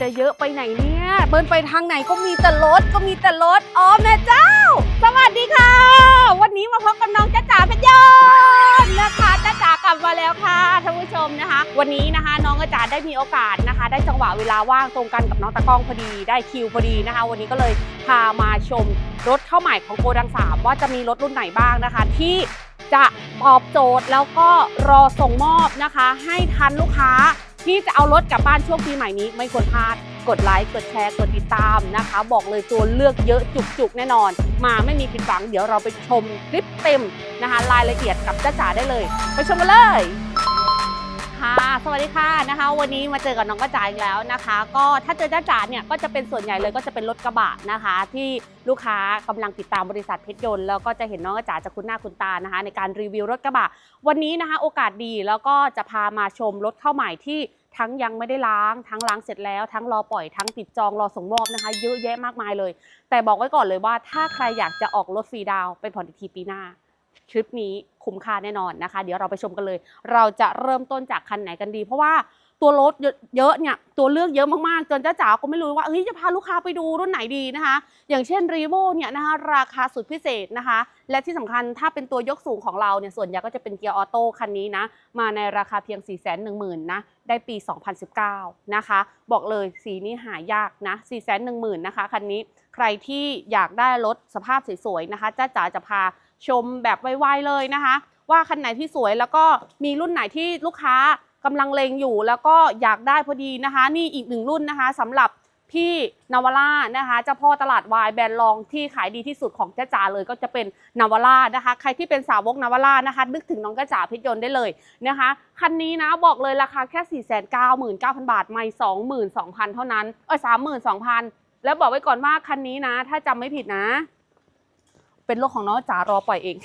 จะเยอะไปไหนเนี่ยเบินไปทางไหนก็มีแต่รถก็มีแต่รถอ๋อแม่เจ้า สวัสดีค่ะ วันนี้มาพบกับน้องจ้าจ๋าเพชรยนนะคะจ้าจ๋ากลับมาแล้วค่ะท่านผู้ชมนะคะ วันนี้นะคะ น้องจ้าจ๋าได้มีโอกาสนะคะ ได้จังหวะเวลาว่างตรงกันกับน้องตะก้องพอดีได้คิวพอดีนะคะ วันนี้ก็เลยพามาชมรถเข้าใหม่ของโกดังสามว่าจะมีรถรุ่นไหนบ้างนะคะ ที่จะตอบโจทย์แล้วก็รอส่งมอบนะคะ ให้ทันลูกค้า ที่จะเอารถกลับบ้านช่วงปีใหม่นี้ไม่ควรพลาด กดไลค์ กดแชร์ กดติดตามนะคะ บอกเลยตัวเลือกเยอะจุกๆ แน่นอน มาไม่มีผิดหวัง เดี๋ยวเราไปชมคลิปเต็มนะคะ รายละเอียดกับจ้าจ๋าได้เลย ไปชมกันเลย ค่ะ สวัสดีค่ะนะคะ วันนี้มาเจอกับน้องกระจายอีกแล้วนะคะ ก็ถ้าเจอจ้าจ๋าเนี่ยก็จะเป็นส่วนใหญ่เลยก็จะเป็นรถกระบะนะคะ ที่ลูกค้ากำลังติดตามบริษัทเพชรยนต์แล้วก็จะเห็นน้องกระจาจะคุ้นหน้าคุ้นตานะคะ ในการรีวิวรถกระบะ วันนี้นะคะ โอกาสดีแล้วก็จะพามาชมรถเข้าใหม่ที่ทั้งยังไม่ได้ล้าง ทั้งล้างเสร็จแล้ว ทั้งรอปล่อย ทั้งติดจองรอส่งมอบนะคะ เยอะแยะมากมายเลย แต่บอกไว้ก่อนเลยว่าถ้าใครอยากจะออกรถฟรีดาวไปผ่อนอีกทีปีหน้า ทริปนี้คุ้มค่าแน่นอนนะคะ เดี๋ยวเราไปชมกันเลย เราจะเริ่มต้นจากคันไหนกันดี เพราะว่าตัวรถเยอะเนี่ยตัวเลือกเยอะมากๆ จนเจ้าจ๋าก็ไม่รู้ว่าเฮ้ยจะพาลูกค้าไปดูรุ่นไหนดีนะคะ อย่างเช่นรีโวเนี่ยนะคะราคาสุดพิเศษนะคะ และที่สำคัญถ้าเป็นตัวยกสูงของเราเนี่ยส่วนใหญ่ก็จะเป็นเกียร์ออโต้คันนี้นะ มาในราคาเพียง 4 1 0 0 0 0นะได้ปี 2019 นะคะ บอกเลยสีนี้หายากนะ 4 1 0 0 0 0 นะคะคันนี้ใครที่อยากได้รถสภาพสวยๆนะคะเจ้าจ๋าจะพา ชมแบบไวๆเลยนะคะ ว่าคันไหนที่สวยแล้วก็มีรุ่นไหนที่ลูกค้ากำลังเลงอยู่แล้วก็อยากได้พอดีนะคะ นี่อีกหนึ่งรุ่นนะคะสำหรับพี่นาวาร่านะคะเจ้าพ่อตลาดวายแบรนด์รองที่ขายดีที่สุดของจ้าจ๋าเลยก็จะเป็นนาวาร่านะคะ ใครที่เป็นสาวกนาวาร่านะคะ นึกถึงน้องจ้าจ๋าเพชรยนต์ได้เลยนะคะ คันนี้นะบอกเลยราคาแค่ 4 9 9 9 0 0 บาท ไม่22,000 เท่านั้นเออ32,000 แล้วบอกไว้ก่อนว่าคันนี้นะ ถ้าจำไม่ผิดนะ เป็นรถของน้องจ๋ารอปล่อยเอง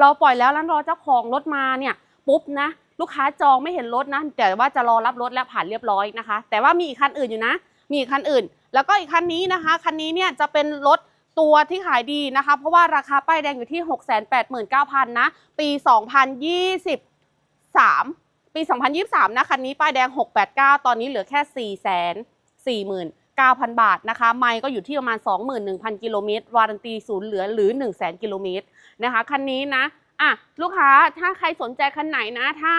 รอปล่อยแล้วแล้วรอเจ้าของรถมาเนี่ยปุ๊บนะ ลูกค้าจองไม่เห็นรถนะ แต่ว่าจะรอรับรถแล้วผ่านเรียบร้อยนะคะ แต่ว่ามีอีกคันอื่นอยู่นะ มีอีกคันอื่น แล้วก็อีกคันนี้นะคะ คันนี้เนี่ยจะเป็นรถตัวที่ขายดีนะคะ เพราะว่าราคาป้ายแดงอยู่ที่ 689,000นะ ปี 2023 ปี 2023นะคันนี้ป้ายแดง 689 ตอนนี้เหลือแค่ 4 4 0 0 0 9,000 บาทนะคะ ไมล์ก็อยู่ที่ประมาณ 21,000 กิโลเมตร วารันตีศูนย์เหลือหรือ 100,000 กิโลเมตรนะคะ คันนี้นะอะลูกค้าถ้าใครสนใจคันไหนนะ ถ้า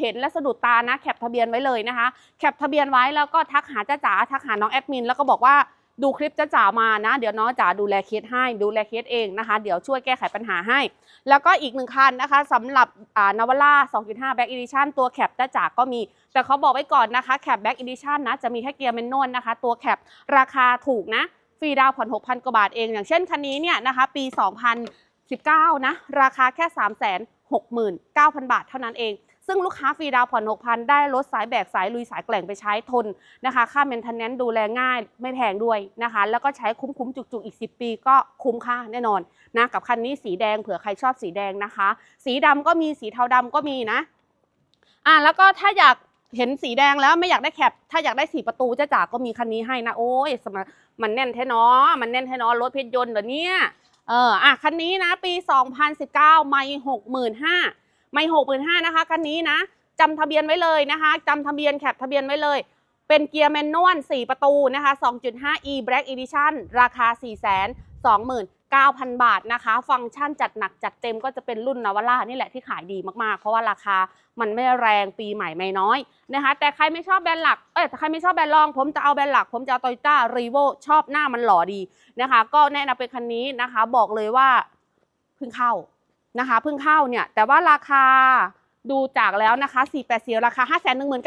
เห็นและสะดุดตานะ แคปทะเบียนไว้เลยนะคะ แคปทะเบียนไว้แล้วก็ทักหาจ้าจ๋าทักหาน้องแอดมินแล้วก็บอกว่า ดูคลิปจ้าจ๋ามานะ เดี๋ยวน้องจ๋าดูแลเคสให้ดูแลเคสเองนะคะ เดี๋ยวช่วยแก้ไขปัญหาให้ แล้วก็อีกหนึ่งคันนะคะสำหรับอ่านาวาร่า 2.5 Back Edition ตัวแคปจ้าจ๋าก็มี แต่เขาบอกไว้ก่อนนะคะแคป Back Edition นะจะมีแค่เกียร์แมนนวลนะคะ ตัวแคปราคาถูกนะฟรีดาวน์ผ่อน6,000กว่าบาทเอง อย่างเช่นคันนี้เนี่ยนะคะ ปี 2019 นะ ราคาแค่ 369,000 บาทเท่านั้นเอง ซึ่งลูกค้าฟรีดาวผ่อน 6,000 ได้รถสายแบกสายลุยสายแกล่งไปใช้ทนนะคะ ค่า maintenance ดูแลง่ายไม่แพงด้วยนะคะ แล้วก็ใช้คุ้มๆ จุกๆ อีก 10 ปีก็คุ้มค่าแน่นอนนะกับคันนี้สีแดงเผื่อใครชอบสีแดงนะคะ สีดำก็มีสีเทาดำก็มีนะอะแล้วก็ถ้าอยากเห็นสีแดงแล้วไม่อยากได้แคปถ้าอยากได้สีประตูจ้าจ๋าก็มีคันนี้ให้นะโอ้ยสมมันแน่นแท้เนอมันแน่นแท้เนอรถเพชรยนต์เดี๋ยวนี้เอออะคันนี้นะปี 2019 ไม่65,000 ไม่65,000นะคะคันนี้นะจำทะเบียนไว้เลยนะคะจำทะเบียนแคปทะเบียนไว้เลย เป็นเกียร์แมนนวล4ประตูนะคะ 2.5e Black Edition ราคา 429,000 บาทนะคะ ฟังก์ชันจัดหนักจัดเต็มก็จะเป็นรุ่นนาวาร่านี่แหละที่ขายดีมากๆ เพราะว่าราคามันไม่แรงปีใหม่ไม่น้อยนะคะ แต่ใครไม่ชอบแบรนด์หลัก เอ้ยแต่ใครไม่ชอบแบรนด์รอง ผมจะเอาแบรนด์หลัก ผมจะเอา Toyota r e v o ชอบหน้ามันหล่อดีนะคะ ก็แนะนำเป็นคันนี้นะคะ บอกเลยว่าเพิ่งเข้า นะคะเพิ่งเข้าเนี่ยแต่ว่าราคาดูจากแล้วนะคะ484ราคา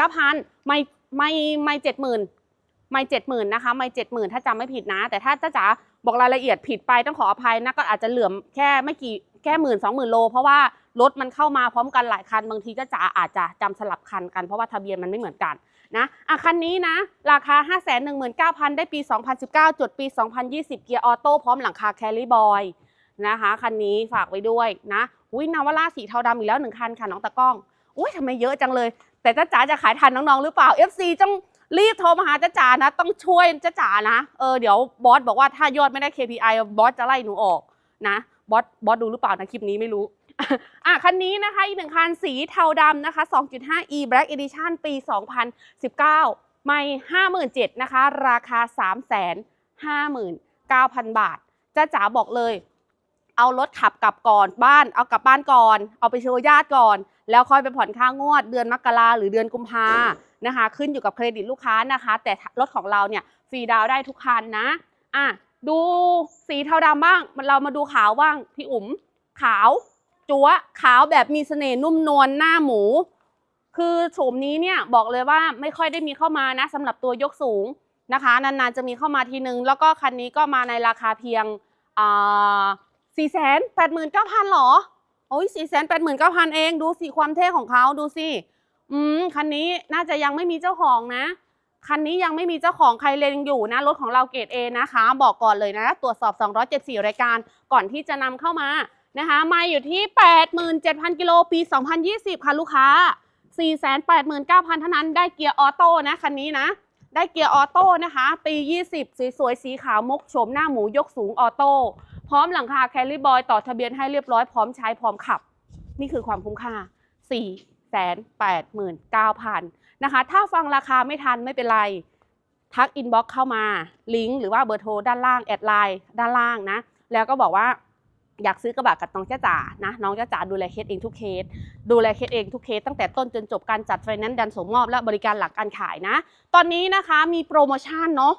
519,000ไม่ไม่ไม่70,000ไม่เจ็ดหมื่นนะคะไม่เจ็ดหมื่นถ้าจำไม่ผิดนะ แต่ถ้าจ้าจ๋าบอกรายละเอียดผิดไปต้องขออภัยนะก็อาจจะเหลื่อมแค่ไม่กี่แค่หมื่นสองหมื่นโล เพราะว่ารถมันเข้ามาพร้อมกันหลายคันบางทีจ้าจ๋าอาจจะจำสลับคันกันเพราะว่าทะเบียนมันไม่เหมือนกันนะอะคันนี้นะ ราคา 5 1 9 0 0 0 ได้ปี 2019 จดปี 2020 เกียร์ออโต้พร้อมหลังคาแคลรี่บอย นะคะคันนี้ฝากไว้ด้วยนะอุ้ยนาวาร่าสีเทาดำอีกแล้วหนึ่งคันค่ะน้องตะก้องอุ้ยทำไมเยอะจังเลย แต่จ้าจ๋าจะขายทันน้องๆหรือเปล่า FC ต้องรีบโทรมาหาจ้าจ๋านะ ต้องช่วยจ้าจ๋านะเออเดี๋ยวบอสบอกว่าถ้ายอดไม่ได้ KPI บอสจะไล่หนูออกนะบอสบอสดูหรือเปล่านะคลิปนี้ไม่รู้อะคันนี้นะคะอีกหนึ่งคันสีเทาดำนะคะ 2.5e Black Edition ปี 2019 ไม่ห้าหมื่นเจ็ดนะคะ ราคาสามแสนห้าหมื่นเก้าพันบาทจ้าจ๋าบอกเลย เอารถขับกลับก่อนบ้าน เอากลับบ้านก่อน เอาไปโชว์ญาติก่อน แล้วค่อยไปผ่อนค่างวด เดือนมกราหรือเดือนกุมภานะคะ ขึ้นอยู่กับเครดิตลูกค้านะคะ แต่รถของเราเนี่ยฟรีดาวได้ทุกคันนะอะดูสีเทาดำบ้างเรามาดูขาวบ้างพี่อุ๋มขาวจั๊วขาวแบบมีเสน่ห์นุ่มนวลหน้าหมู คือโฉมนี้เนี่ยบอกเลยว่าไม่ค่อยได้มีเข้ามานะสำหรับตัวยกสูงนะคะ นานๆจะมีเข้ามาทีนึง แล้วก็คันนี้ก็มาในราคาเพียงอ่า สี่แสนแปดหมื่นเก้าพันหรอ โอ้ยสี่แสนแปดหมื่นเก้าพันเอง ดูสิความเท่ของเขาดูสิ อืม คันนี้น่าจะยังไม่มีเจ้าของนะ คันนี้ยังไม่มีเจ้าของใครเลงอยู่นะ รถของเราเกรด A นะคะ บอกก่อนเลยนะ ตรวจสอบ 274 รายการก่อนที่จะนำเข้ามานะคะ มาอยู่ที่ 87,000 กิโลปี 2020 ค่ะลูกค้า 489,000เท่านั้นได้เกียร์ออโต้นะคันนี้นะ ได้เกียร์ออโต้นะคะ ปี 20สีสวยๆ สีขาวมกโฉมหน้าหมูยกสูงออโต้ พร้อมหลังคาแคลรี่บอยต่อทะเบียนให้เรียบร้อยพร้อมใช้พร้อมขับ นี่คือความคุ้มค่า 4 8 9 0 0 0 นะคะ ถ้าฟังราคาไม่ทันไม่เป็นไร ทักอินบ็อกเข้ามา ลิงก์หรือว่าเบอร์โทรด้านล่าง แอดไลน์ด้านล่างนะ แล้วก็บอกว่าอยากซื้อกระบะกับน้องจ้าจ๋านะ น้องจ้าจ๋าดูแลเคสเองทุกเคส ดูแลเคสเองทุกเคสตั้งแต่ต้นจนจบการจัดไฟแนนซ์ดันส่งมอบและบริการหลังการขายนะ ตอนนี้นะคะมีโปรโมชั่นเนาะ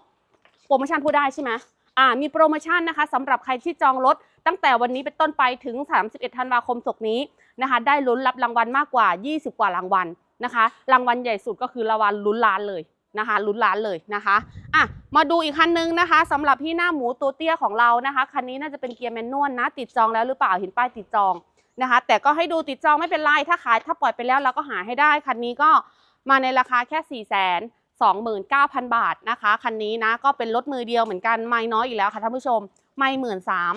โปรโมชั่นพูดได้ใช่ไหม อ่ามีโปรโมชั่นนะคะสำหรับใครที่จองรถตั้งแต่วันนี้เป็นต้นไปถึง 31 ธันวาคมศกนี้นะคะ ได้ลุ้นรับรางวัลมากกว่า 20 กว่ารางวัลนะคะ รางวัลใหญ่สุดก็คือรางวัลลุ้นล้านเลยนะคะลุ้นล้านเลยนะคะอะมาดูอีกคันนึงนะคะสำหรับพี่หน้าหมูตัวเตี้ยของเรานะคะคันนี้น่าจะเป็นเกียร์แมนนวลนะ ติดจองแล้วหรือเปล่าเห็นป้ายติดจองนะคะ แต่ก็ให้ดูติดจองไม่เป็นไรถ้าขายถ้าปล่อยไปแล้วเราก็หาให้ได้คันนี้ก็มาในราคาแค่4 0 0 0 0 29,000 บาทนะคะ คันนี้นะก็เป็นรถมือเดียวเหมือนกันไม่น้อยอีกแล้วค่ะท่านผู้ชม ไม่หมื่นสาม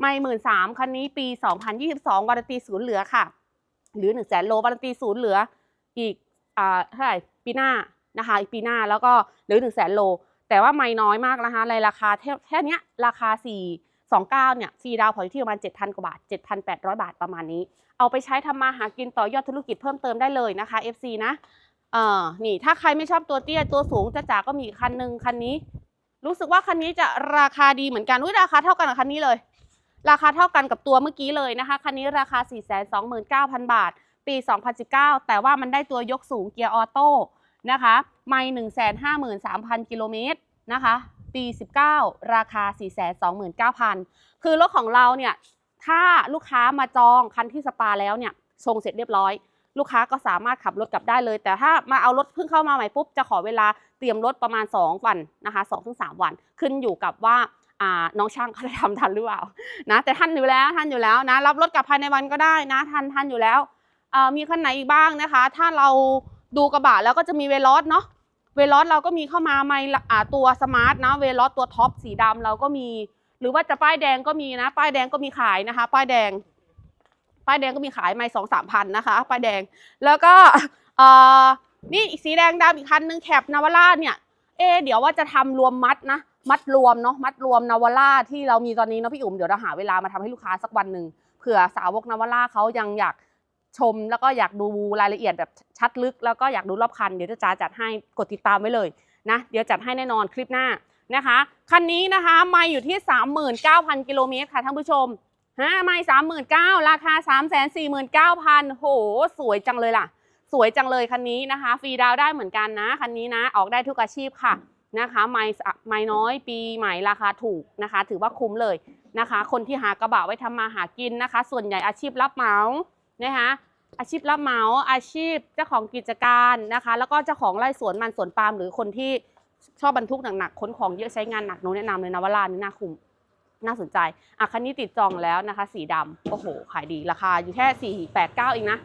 ไม่หมื่นสามคันนี้ปี 2022วารันตีศูนย์เหลือค่ะ หรือ1นึ่งแสนโลวารันตีศูนย์เหลืออีกอ่าเท่าไหร่ปีหน้านะคะอีกปีหน้าแล้วก็เหลือ1นึ่งแสนโล แต่ว่าไม่น้อยมากนะคะในราคาแค่แค่เนี้ยราคา 4 29เนี่ยฟรีดาวน์ผ่อนอยู่ที่ประมาณ 7,000 กว่าบาท 7,800 บาทประมาณนี้ เอาไปใช้ทำมาหากินต่อยอดธุรกิจเพิ่มเติมได้เลยนะคะ FC นะ เออนี่ถ้าใครไม่ชอบตัวเตี้ยตัวสูงจะจ๋าก็มีอีกคันหนึ่งคันนี้ รู้สึกว่าคันนี้จะราคาดีเหมือนกันอุ้ยราคาเท่ากันกับคันนี้เลย ราคาเท่ากันกับตัวเมื่อกี้เลยนะคะคันนี้ราคา 429,000 บาท ปี 2019 แต่ว่ามันได้ตัวยกสูงเกียร์ออโต้นะคะไม่153,000กิโลเมตรนะคะ ปี 19 ราคา 429,000 คือรถของเราเนี่ย ถ้าลูกค้ามาจองคันที่สปาแล้วเนี่ยชงเสร็จเรียบร้อย ลูกค้าก็สามารถขับรถกลับได้เลย แต่ถ้ามาเอารถเพิ่งเข้ามาใหม่ปุ๊บจะขอเวลาเตรียมรถประมาณ 2 วันนะคะ2-3 วัน ขึ้นอยู่กับว่าน้องช่างเขาจะทำทันหรือเปล่านะแต่ทันอยู่แล้วทันอยู่แล้วนะรับรถกลับภายในวันก็ได้นะทันทันอยู่แล้วมีคันไหนอีกบ้างนะคะ ถ้าเราดูกระบะแล้วก็จะมีเวลอสเนาะเวลอสเราก็มีเข้ามาไม่ตัวสมาร์ทนะเวลอสตัวท็อปสีดำเราก็มี หรือว่าจะป้ายแดงก็มีนะ ป้ายแดงก็มีขายนะคะ ป้ายแดง ป้ายแดงก็มีขายไม่สองสามพันนะคะป้ายแดงแล้วก็เอ่อนี่อีกสีแดงดำอีกคันนึงแคปนาวาร่าเนี่ยเอเดี๋ยวว่าจะทำรวมมัดนะ มัดรวมเนาะมัดรวมนาวาร่าที่เรามีตอนนี้เนาะพี่อุ๋มเดี๋ยวเราหาเวลามาทำให้ลูกค้าสักวันหนึ่งเผื่อสาวกนาวาร่าเขายังอยากชมแล้วก็อยากดูรายละเอียดแบบชัดลึก แล้วก็อยากดูรอบคันเดี๋ยวจะจ้าจัดให้กดติดตามไว้เลยนะเดี๋ยวจัดให้แน่นอนคลิปหน้านะคะ คันนี้นะคะไม่อยู่ที่ 39,000 กิโลเมตรค่ะท่านผู้ชม ฮะไม่สามหมื่นเก้าราคาสามแสนสี่หมื่นเก้าพันโห สวยจังเลยล่ะ สวยจังเลยคันนี้นะคะ ฟรีดาวได้เหมือนกันนะ คันนี้นะ ออกได้ทุกอาชีพค่ะนะคะ ไม่สะไม่น้อยปีใหม่ราคาถูกนะคะ ถือว่าคุ้มเลยนะคะ คนที่หากระบะไว้ทำมาหากินนะคะ ส่วนใหญ่อาชีพรับเหมานะคะอาชีพรับเหมาอาชีพเจ้าของกิจการนะคะ แล้วก็เจ้าของไร่สวนมันสวนปาล์มหรือคนที่ชอบบรรทุกหนักๆขนของเยอะใช้งานหนักหนูแนะนำเลยนะว่าร้านนี้น่าคุ้ม น่าสนใจอะคันนี้ติดจองแล้วนะคะ สีดำโอ้โห ขายดีราคาอยู่แค่489เองนะ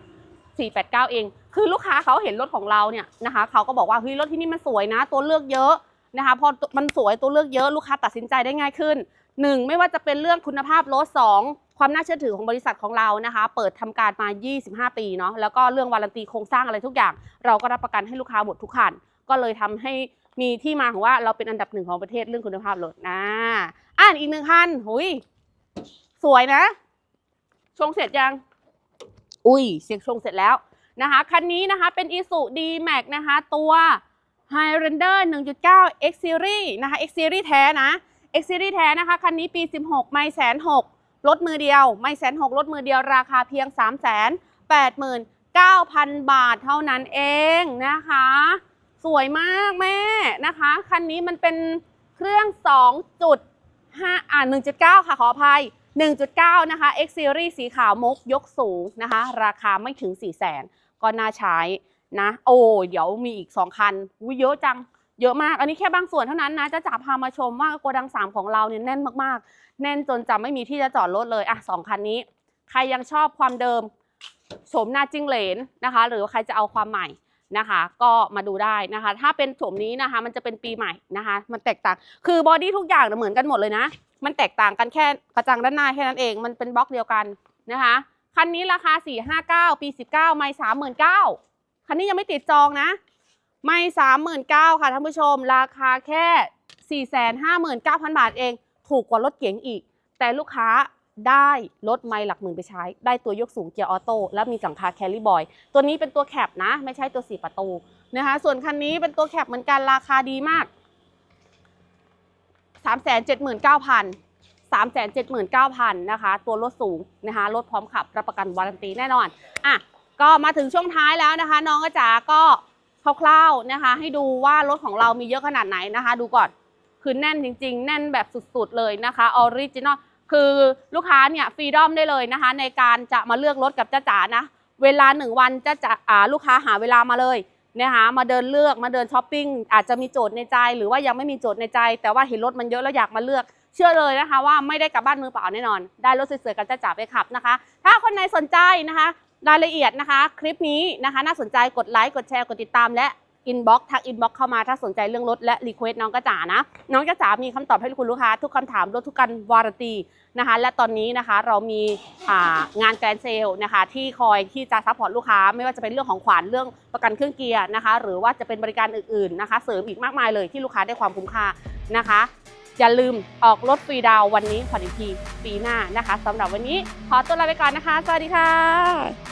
489 เอง คือลูกค้าเขาเห็นรถของเราเนี่ยนะคะเขาก็บอกว่าเฮ้ยรถที่นี่มันสวยนะ ตัวเลือกเยอะนะคะพอมันสวยตัวเลือกเยอะลูกค้าตัดสินใจได้ง่ายขึ้น 1 ไม่ว่าจะเป็นเรื่องคุณภาพรถ 2 ความน่าเชื่อถือของบริษัทของเรานะคะ เปิดทำการมา 25 ปีเนาะแล้วก็เรื่องวารันตีโครงสร้างอะไรทุกอย่าง เราก็รับประกันให้ลูกค้าหมดทุกคันก็เลยทำให้ มีที่มาของว่าเราเป็นอันดับหนึ่งของประเทศเรื่องคุณภาพรถนะอ่านอีกหนึ่งคันหุยสวยนะ ชงเสร็จยัง อุ้ยเสียงชงเสร็จแล้วนะคะคันนี้นะคะเป็น i s u d m a x นะคะ ตัว Highlander 1.9 X Series นะคะ X Series แท้นะ X Series แท้นะคะคันนี้ปี 16 ไม่แสนหกลดมือเดียว ไม่แสนหกลดมือเดียวราคาเพียง 3 8 9 0 0 0 บาทเท่านั้นเองนะคะ สวยมากแม่นะคะ คันนี้มันเป็นเครื่อง 2.5 อ่า1.9 ค่ะขออภัย 1.9 นะคะ X Series สีขาวมกยกสูงนะคะ ราคาไม่ถึง 4 0 0 0 0 0ก็น่าใช้นะ โอ้ เดี๋ยวมีอีก 2 คันอุ๊ยเยอะจัง เยอะมาก อันนี้แค่บางส่วนเท่านั้นนะ จะจับพามาชมว่าโกดัง 3 ของเราเนี่ยแน่นมากๆ แน่นจนจะไม่มีที่จะจอดรถเลย อะสองคันนี้ ใครยังชอบความเดิม โฉมหน้าจิ้งเหลนนะคะ หรือใครจะเอาความใหม่ นะคะ ก็มาดูได้นะคะ ถ้าเป็นโฉมนี้นะคะ มันจะเป็นปีใหม่นะคะ มันแตกต่าง คือบอดี้ทุกอย่างเหมือนกันหมดเลยนะ มันแตกต่างกันแค่กระจังด้านหน้าแค่นั้นเอง มันเป็นบล็อกเดียวกันนะคะ คันนี้ราคา 459 ปี 19 ไม่ 39,000คันนี้ยังไม่ติดจองนะ ไม่ 39,000ค่ะท่านผู้ชม ราคาแค่ 459,000 บาทเอง ถูกกว่ารถเก๋งอีก แต่ลูกค้า ได้รถไม่หลักหมื่นไปใช้ ได้ตัวยกสูงเกียร์ออโต้แล้วมีสังคาแคลรี่บอย ตัวนี้เป็นตัวแคปนะ ไม่ใช่ตัวสี่ประตูนะคะส่วนคันนี้เป็นตัวแคปเหมือนกันราคาดีมาก 379,000 379,000นะคะ ตัวรถสูงนะคะรถพร้อมขับรับประกันวารันตีแน่นอนอะก็มาถึงช่วงท้ายแล้วนะคะ น้องจ๋าก็คร่าวๆนะคะ ให้ดูว่ารถของเรามีเยอะขนาดไหนนะคะ ดูก่อนคือแน่นจริง ๆ แน่นแบบสุดๆเลยนะคะออริจินอล คือลูกค้าเนี่ยฟรีดอมได้เลยนะคะ ในการจะมาเลือกรถกับจ้าจ๋านะ เวลาหนึ่งวันจ้าจ๋าลูกค้าหาเวลามาเลยนะคะมาเดินเลือกมาเดินช้อปปิ้งอาจจะมีโจทย์ในใจ หรือว่ายังไม่มีโจทย์ในใจ แต่ว่าเห็นรถมันเยอะแล้วอยากมาเลือก เชื่อเลยนะคะ ว่าไม่ได้กลับบ้านมือเปล่าแน่นอน ได้รถสวยๆกันจ้าจ๋าไปขับนะคะ ถ้าคนไหนสนใจนะคะ รายละเอียดนะคะ คลิปนี้นะคะ น่าสนใจกดไลค์กดแชร์กดติดตามและ อินบ็อกทักอินบ็อกเข้ามาถ้าสนใจเรื่องรถและรีเควสน้องกระจ๋านะ น้องกระจ๋ามีคำตอบให้คุณลูกค้า ทุกคำถามรถทุกการวารันตีนะคะ และตอนนี้นะคะเรามีางานแกรนเซลนะคะที่คอยที่จะซัพพอร์ตลูกค้า ไม่ว่าจะเป็นเรื่องของขวัญเรื่องประกันเครื่องเกียร์นะคะ หรือว่าจะเป็นบริการอื่นๆนะคะ เสริมอีกมากมายเลยที่ลูกค้าได้ความคุ้มค่านะคะอย่าลืมออกรถฟรีดาววันนี้ผ่อนอีกทีปีหน้านะคะสำหรับวันนี้ขอตัวลาไปก่อนนะคะ สวัสดีค่ะ